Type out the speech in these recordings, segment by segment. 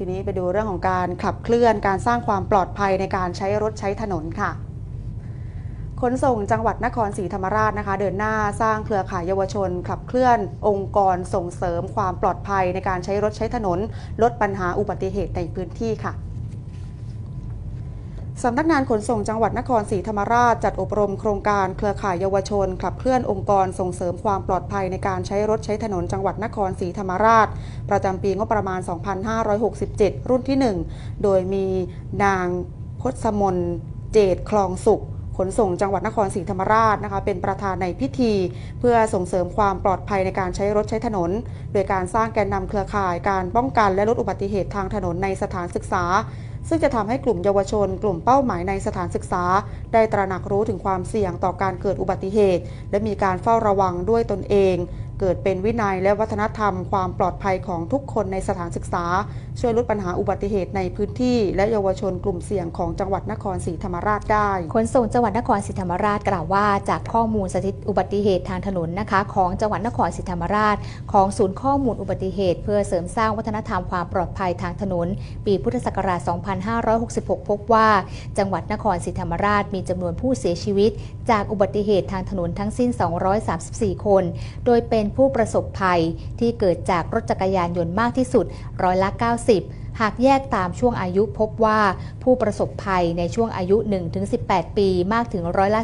ทีนี้ไปดูเรื่องของการขับเคลื่อนการสร้างความปลอดภัยในการใช้รถใช้ถนนค่ะ ขนส่งจังหวัดนครศรีธรรมราชนะคะ เดินหน้าสร้างเครือข่ายเยาวชน ขับเคลื่อน องค์กรส่งเสริมความปลอดภัยในการใช้รถใช้ถนน ลดปัญหาอุบัติเหตุในพื้นที่ค่ะ สำนักงานขนส่งจังหวัดนครศรีธรรมราชจัดอบรมโครงการเครือข่ายเยาวชน ขับเคลื่อนองค์กรส่งเสริมความปลอดภัยในการใช้รถใช้ถนนจังหวัดนครศรีธรรมราช ประจำปีงบประมาณ 2567 รุ่นที่ 1 โดยมีนางพศมนเจตคลองสุขขนส่งจังหวัดนครศรีธรรมราชนะคะเป็นประธานในพิธี เพื่อส่งเสริมความปลอดภัยในการใช้รถใช้ถนน โดยการสร้างแกนนำเครือข่ายการป้องกันและลดอุบัติเหตุทางถนนในสถานศึกษา ซึ่งจะทำให้กลุ่มเยาวชน กลุ่มเป้าหมายในสถานศึกษา ได้ตระหนักรู้ถึงความเสี่ยงต่อการเกิดอุบัติเหตุ และมีการเฝ้าระวังด้วยตนเอง เกิดเป็นวินัยและวัฒนธรรมความปลอดภัยของทุกคนในสถานศึกษา ช่วยลดปัญหาอุบัติเหตุในพื้นที่ และเยาวชนกลุ่มเสี่ยงของจังหวัดนครศรีธรรมราชได้ขนส่งจังหวัดนครศรีธรรมราชกล่าวว่าจากข้อมูลสถิติอุบัติเหตุทางถนนนะคะ ของจังหวัดนครศรีธรรมราช ของศูนย์ข้อมูลอุบัติเหตุ เพื่อเสริมสร้างวัฒนธรรมความปลอดภัยทางถนน ปีพุทธศักราช 2566 พบว่า จังหวัดนครศรีธรรมราชมีจำนวนผู้เสียชีวิต จากอุบัติเหตุทางถนนทั้งสิ้น 234 คน โดยเป็นผู้ประสบภัยที่เกิดจากรถจักรยานยนต์มากที่สุดร้อยละ 90 หากแยกตามช่วงอายุพบว่าผู้ประสบภัยในช่วงอายุ 1-18 ปีมากถึงร้อยละ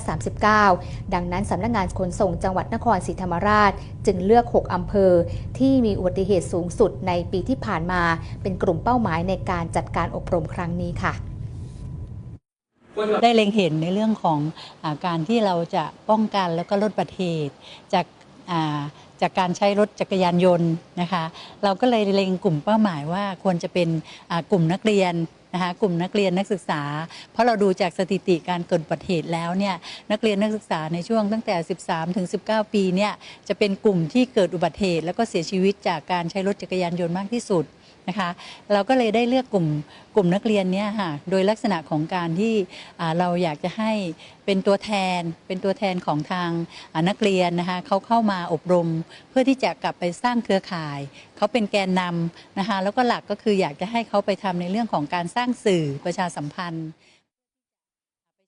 39 ดังนั้นสำนักงานขนส่งจังหวัดนครศรีธรรมราช จึงเลือก 6 อำเภอ ที่มีอุบัติเหตุสูงสุดในปีที่ผ่านมา เป็นกลุ่มเป้าหมายในการจัดการอบรมครั้งนี้ค่ะได้เล็งเห็นในเรื่องของอการที่เราจะป้องกันแล้วก็ลดอุบัติเหตุ จาก จากการใช้รถจักรยานยนต์นะคะ เราก็เลยเล็งกลุ่มเป้าหมายว่าควรจะเป็นกลุ่มนักเรียนนะคะกลุ่มนักเรียนนักศึกษา เพราะเราดูจากสถิติการเกิดอุบัติเหตุแล้วเนี่ยนักเรียนนักศึกษาในช่วงตั้งแต่ 13 ถึง 19 ปีเนี่ยจะเป็นกลุ่มที่เกิดอุบัติเหตุ แล้วก็เสียชีวิตจากการใช้รถจักรยานยนต์มากที่สุด นะคะเราก็เลยได้เลือกกลุ่มกลุ่มนักเรียนเนี่ยค่ะโดยลักษณะของการที่เราอยากจะให้เป็นตัวแทนเป็นตัวแทนของทางนักเรียนนะคะเขาเข้ามาอบรม เพื่อที่จะกลับไปสร้างเครือข่ายเขาเป็นแกนนำนะคะแล้วก็หลักก็คืออยากจะให้เขาไปทำในเรื่องของการสร้างสื่อประชาสัมพันธ์